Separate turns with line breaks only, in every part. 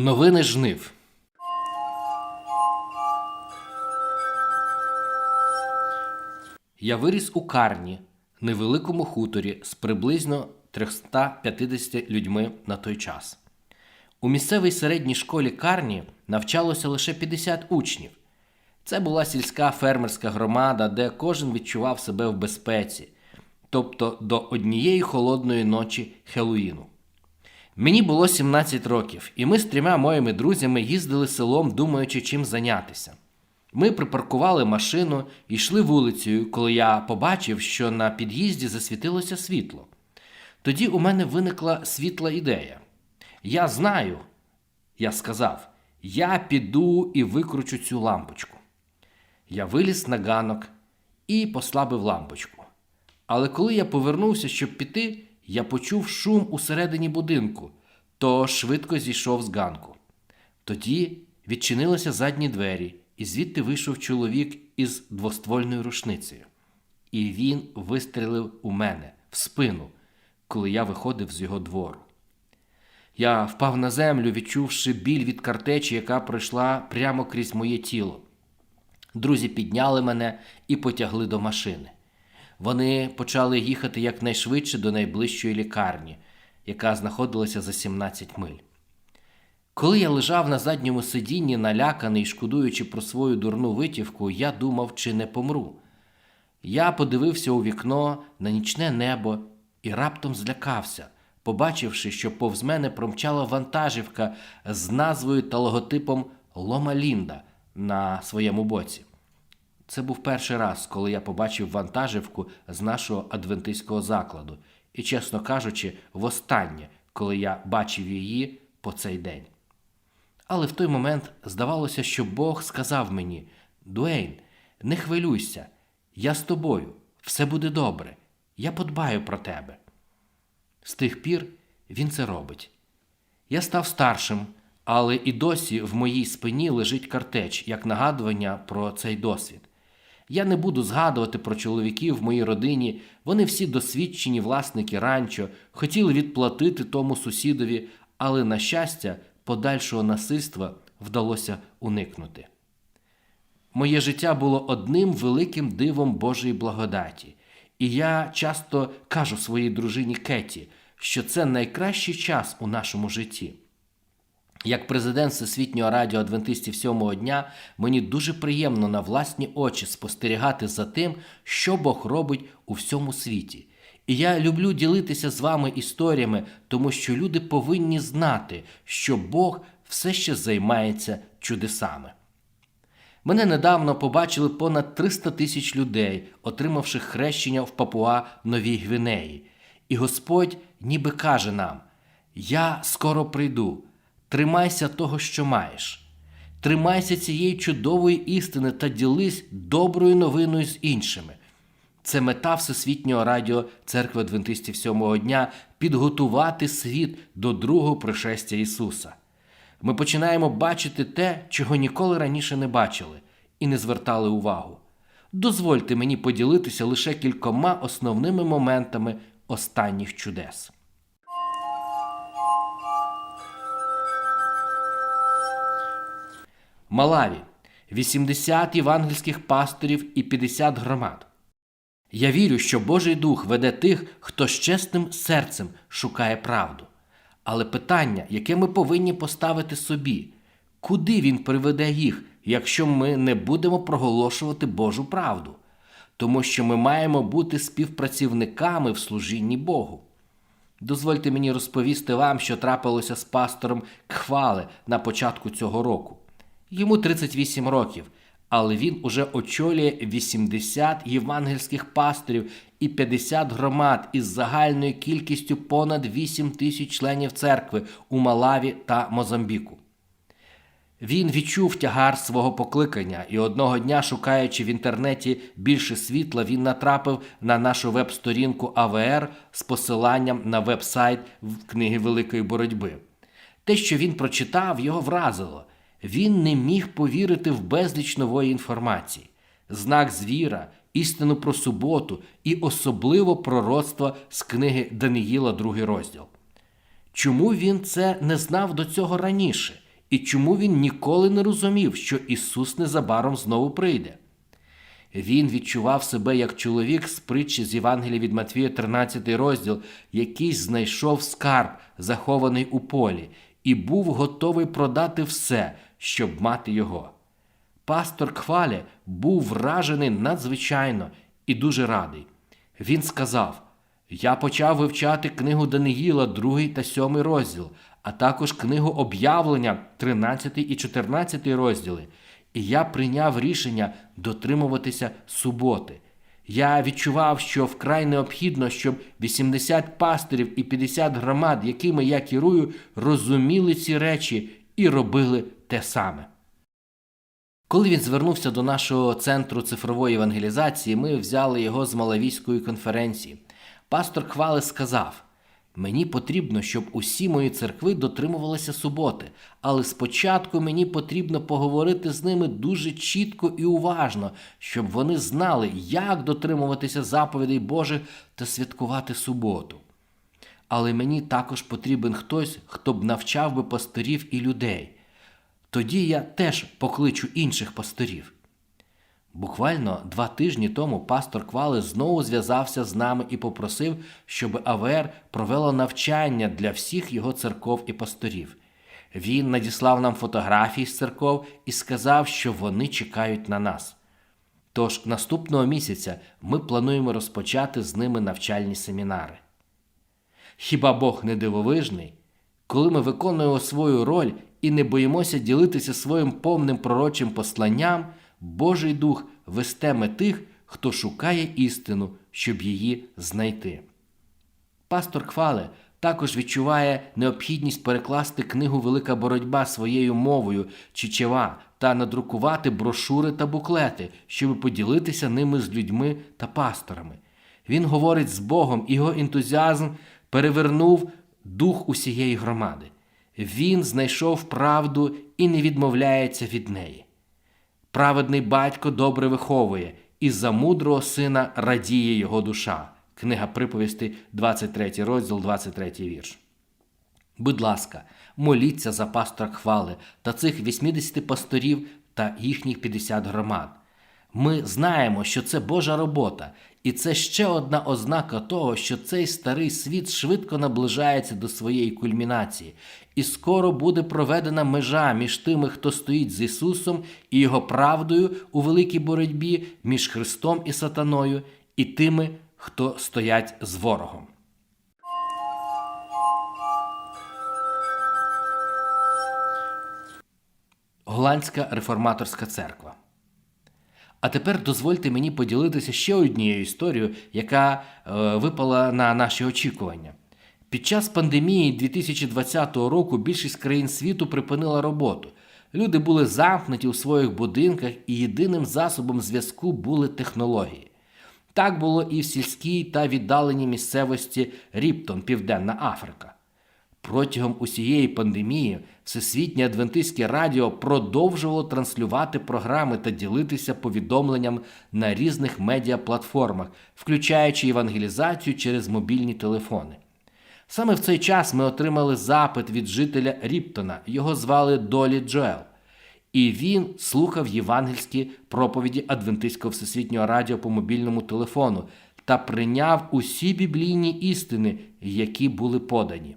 Новини жнив. Я виріс у Карні, невеликому хуторі з приблизно 350 людьми на той час. У місцевій середній школі Карні навчалося лише 50 учнів. Це була сільська фермерська громада, де кожен відчував себе в безпеці, тобто до однієї холодної ночі Хеллоїну. Мені було 17 років, і ми з трьома моїми друзями їздили селом, думаючи, чим зайнятися. Ми припаркували машину і йшли вулицею, коли я побачив, що на під'їзді засвітилося світло. Тоді у мене виникла світла ідея. Я знаю, я сказав, я піду і викручу цю лампочку. Я виліз на ганок і послабив лампочку. Але коли я повернувся, щоб піти, я почув шум усередині будинку, то швидко зійшов з ганку. Тоді відчинилися задні двері, і звідти вийшов чоловік із двоствольною рушницею. І він вистрелив у мене в спину, коли я виходив з його двору. Я впав на землю, відчувши біль від картечі, яка пройшла прямо крізь моє тіло. Друзі підняли мене і потягли до машини. Вони почали їхати якнайшвидше до найближчої лікарні, яка знаходилася за 17 миль. Коли я лежав на задньому сидінні, наляканий, шкодуючи про свою дурну витівку, я думав, чи не помру. Я подивився у вікно на нічне небо і раптом злякався, побачивши, що повз мене промчала вантажівка з назвою та логотипом Лома Лінда на своєму боці. Це був перший раз, коли я побачив вантажівку з нашого адвентистського закладу, і, чесно кажучи, востаннє, коли я бачив її по цей день. Але в той момент здавалося, що Бог сказав мені: Дуейн, не хвилюйся, я з тобою, все буде добре, я подбаю про тебе. З тих пір він це робить. Я став старшим, але і досі в моїй спині лежить картеч як нагадування про цей досвід. Я не буду згадувати про чоловіків в моїй родині, вони всі досвідчені власники ранчо, хотіли відплатити тому сусідові, але, на щастя, подальшого насильства вдалося уникнути. Моє життя було одним великим дивом Божої благодаті, і я часто кажу своїй дружині Кеті, що це найкращий час у нашому житті. Як президент Всесвітнього радіо Адвентистів сьомого дня, мені дуже приємно на власні очі спостерігати за тим, що Бог робить у всьому світі. І я люблю ділитися з вами історіями, тому що люди повинні знати, що Бог все ще займається чудесами. Мене недавно побачили понад 300 тисяч людей, отримавши хрещення в Папуа Новій Гвінеї. І Господь ніби каже нам: Я скоро прийду, тримайся того, що маєш. Тримайся цієї чудової істини та ділись доброю новиною з іншими. Це мета Всесвітнього радіо Церкви Адвентистів сьомого дня підготувати світ до другого пришестя Ісуса. Ми починаємо бачити те, чого ніколи раніше не бачили і не звертали увагу. Дозвольте мені поділитися лише кількома основними моментами останніх чудес. Малаві 80 євангельських пасторів і 50 громад. Я вірю, що Божий Дух веде тих, хто з чесним серцем шукає правду. Але питання, яке ми повинні поставити собі, куди він приведе їх, якщо ми не будемо проголошувати Божу правду? Тому що ми маємо бути співпрацівниками в служінні Богу. Дозвольте мені розповісти вам, що трапилося з пастором Кхвали на початку цього року. Йому 38 років, але він уже очолює 80 євангельських пасторів і 50 громад із загальною кількістю понад 8 тисяч членів церкви у Малаві та Мозамбіку. Він відчув тягар свого покликання, і одного дня, шукаючи в інтернеті більше світла, він натрапив на нашу веб-сторінку АВР з посиланням на веб-сайт книги Великої боротьби. Те, що він прочитав, його вразило. Він не міг повірити в безліч нової інформації, знак звіра, істину про суботу і особливо пророцтво з книги Даниїла, другий розділ. Чому він це не знав до цього раніше і чому він ніколи не розумів, що Ісус незабаром знову прийде. Він відчував себе як чоловік з притчі з Євангелія від Матвія, 13 розділ, який знайшов скарб, захований у полі, і був готовий продати все, щоб мати його. Пастор Квалі був вражений надзвичайно і дуже радий. Він сказав: Я почав вивчати книгу Даниїла, 2 та 7 розділ, а також книгу об'явлення, 13 і 14 розділи. І я прийняв рішення дотримуватися суботи. Я відчував, що вкрай необхідно, щоб 80 пастирів і 50 громад, якими я керую, розуміли ці речі і робили те саме. Коли він звернувся до нашого центру цифрової евангелізації, ми взяли його з Малавійської конференції. Пастор Хвали сказав: Мені потрібно, щоб усі мої церкви дотримувалися суботи, але спочатку мені потрібно поговорити з ними дуже чітко і уважно, щоб вони знали, як дотримуватися заповідей Божих та святкувати суботу. Але мені також потрібен хтось, хто б навчав би пасторів і людей. Тоді я теж покличу інших пасторів. Буквально два тижні тому пастор Квали знову зв'язався з нами і попросив, щоб АВР провело навчання для всіх його церков і пасторів. Він надіслав нам фотографії з церков і сказав, що вони чекають на нас. Тож наступного місяця ми плануємо розпочати з ними навчальні семінари. Хіба Бог не дивовижний, коли ми виконуємо свою роль і не боїмося ділитися своїм повним пророчим посланням, Божий Дух вестиме тих, хто шукає істину, щоб її знайти. Пастор Квале також відчуває необхідність перекласти книгу Велика боротьба своєю мовою чичева та надрукувати брошури та буклети, щоб поділитися ними з людьми та пасторами. Він говорить з Богом, його ентузіазм перевернув дух усієї громади. Він знайшов правду і не відмовляється від неї. Праведний батько добре виховує, і за мудрого сина радіє його душа. Книга приповісти, 23 розділ, 23 вірш. Будь ласка, моліться за пастора хвали та цих 80 пасторів та їхніх 50 громад. Ми знаємо, що це Божа робота, і це ще одна ознака того, що цей старий світ швидко наближається до своєї кульмінації, і скоро буде проведена межа між тими, хто стоїть з Ісусом і Його правдою у великій боротьбі між Христом і Сатаною, і тими, хто стоять з ворогом. Голландська реформаторська церква. А тепер дозвольте мені поділитися ще однією історією, яка е, випала на наші очікування. Під час пандемії 2020 року більшість країн світу припинила роботу. Люди були замкнуті у своїх будинках, і єдиним засобом зв'язку були технології. Так було і в сільській та віддаленій місцевості Ріптон, Південна Африка. Протягом усієї пандемії Всесвітнє Адвентистське радіо продовжувало транслювати програми та ділитися повідомленням на різних медіаплатформах, включаючи евангелізацію через мобільні телефони. Саме в цей час ми отримали запит від жителя Ріптона, його звали Долі Джоел. І він слухав євангельські проповіді Адвентистського всесвітнього радіо по мобільному телефону та прийняв усі біблійні істини, які були подані.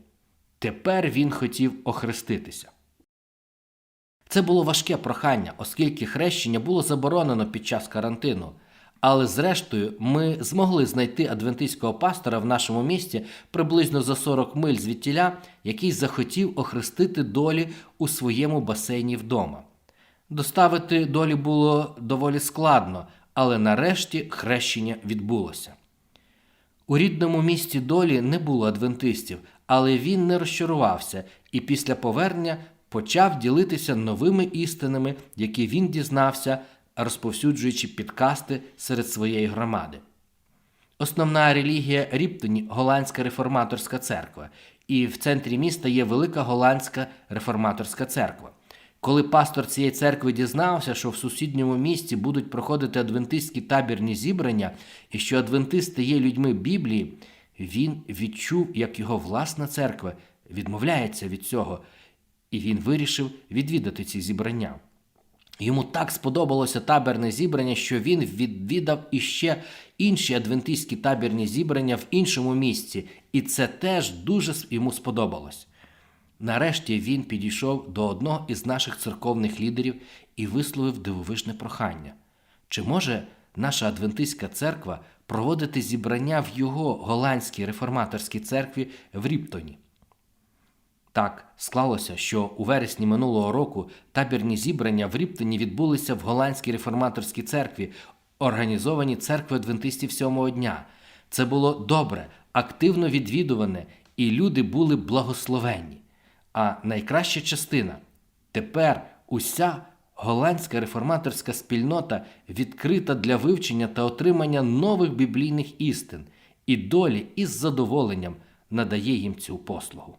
Тепер він хотів охреститися. Це було важке прохання, оскільки хрещення було заборонено під час карантину. Але зрештою ми змогли знайти адвентистського пастора в нашому місті приблизно за 40 миль звідтіля, який захотів охрестити долі у своєму басейні вдома. Доставити долі було доволі складно, але нарешті хрещення відбулося. У рідному місті долі не було адвентистів, але він не розчарувався і після повернення почав ділитися новими істинами, які він дізнався, розповсюджуючи підкасти серед своєї громади. Основна релігія Ріптоні голландська реформаторська церква, і в центрі міста є велика голландська реформаторська церква. Коли пастор цієї церкви дізнався, що в сусідньому місті будуть проходити адвентистські табірні зібрання і що адвентисти є людьми Біблії, він відчув, як його власна церква відмовляється від цього, і він вирішив відвідати ці зібрання. Йому так сподобалося табірне зібрання, що він відвідав іще інші адвентистські табірні зібрання в іншому місці, і це теж дуже йому сподобалось. Нарешті він підійшов до одного із наших церковних лідерів і висловив дивовижне прохання. Чи може наша адвентистська церква проводити зібрання в його голландській реформаторській церкві в Ріптоні? Так склалося, що у вересні минулого року табірні зібрання в Ріптоні відбулися в голландській реформаторській церкві, організовані церкви адвентистів сьомого дня. Це було добре, активно відвідуване, і люди були благословенні. А найкраща частина тепер уся голландська реформаторська спільнота відкрита для вивчення та отримання нових біблійних істин, і долі із задоволенням надає їм цю послугу.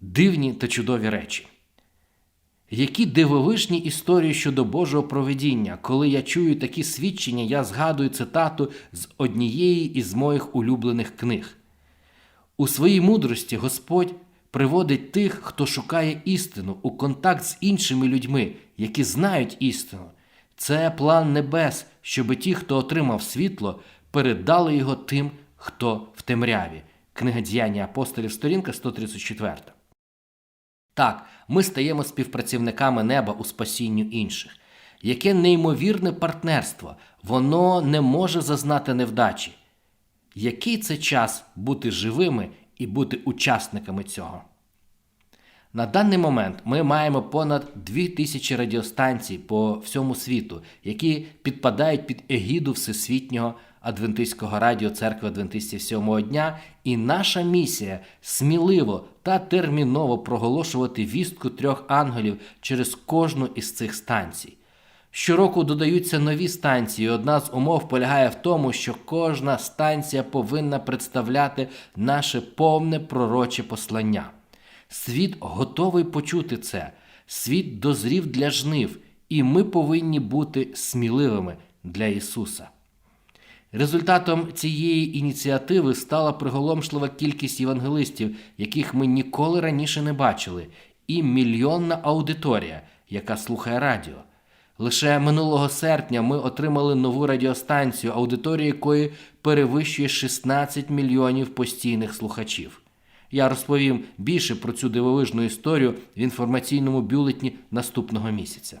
Дивні та чудові речі. Які дивовижні історії щодо Божого проведіння. Коли я чую такі свідчення, я згадую цитату з однієї із моїх улюблених книг. У своїй мудрості Господь приводить тих, хто шукає істину, у контакт з іншими людьми, які знають істину. Це план небес, щоби ті, хто отримав світло, передали його тим, хто в темряві. Книга діяння апостолів, сторінка 134. Так, ми стаємо співпрацівниками неба у спасінню інших. Яке неймовірне партнерство, воно не може зазнати невдачі. Який це час бути живими і бути учасниками цього? На даний момент ми маємо понад 2000 радіостанцій по всьому світу, які підпадають під егіду Всесвітнього Адвентистського радіо Церкви Адвентистів сьомого дня, і наша місія сміливо та терміново проголошувати вістку трьох ангелів через кожну із цих станцій. Щороку додаються нові станції. Одна з умов полягає в тому, що кожна станція повинна представляти наше повне пророче послання. Світ готовий почути це. Світ дозрів для жнив, і ми повинні бути сміливими для Ісуса. Результатом цієї ініціативи стала приголомшлива кількість євангелистів, яких ми ніколи раніше не бачили, і мільйонна аудиторія, яка слухає радіо. Лише минулого серпня ми отримали нову радіостанцію, аудиторія якої перевищує 16 мільйонів постійних слухачів. Я розповім більше про цю дивовижну історію в інформаційному бюлетні наступного місяця.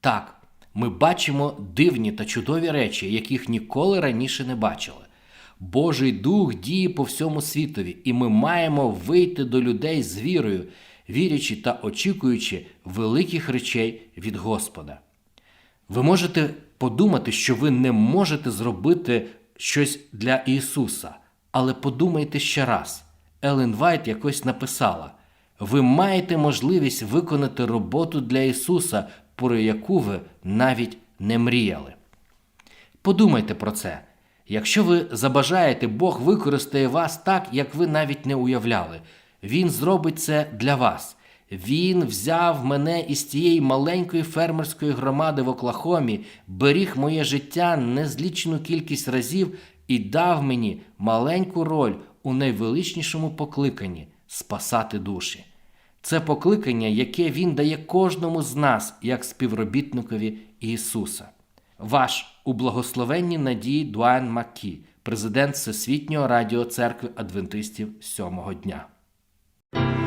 Так, ми бачимо дивні та чудові речі, яких ніколи раніше не бачили. Божий дух діє по всьому світові, і ми маємо вийти до людей з вірою, вірячи та очікуючи великих речей від Господа. Ви можете подумати, що ви не можете зробити щось для Ісуса, але подумайте ще раз. Елен Вайт якось написала: ви маєте можливість виконати роботу для Ісуса, про яку ви навіть не мріяли. Подумайте про це. Якщо ви забажаєте, Бог використає вас так, як ви навіть не уявляли. Він зробить це для вас. Він взяв мене із тієї маленької фермерської громади в Оклахомі, беріг моє життя незлічену кількість разів і дав мені маленьку роль у найвеличнішому покликанні спасати душі. Це покликання, яке Він дає кожному з нас як співробітникові Ісуса. Ваш у благословенній надії Дуан Маккі, президент Всесвітнього радіо церкви Адвентистів сьомого дня. Thank you.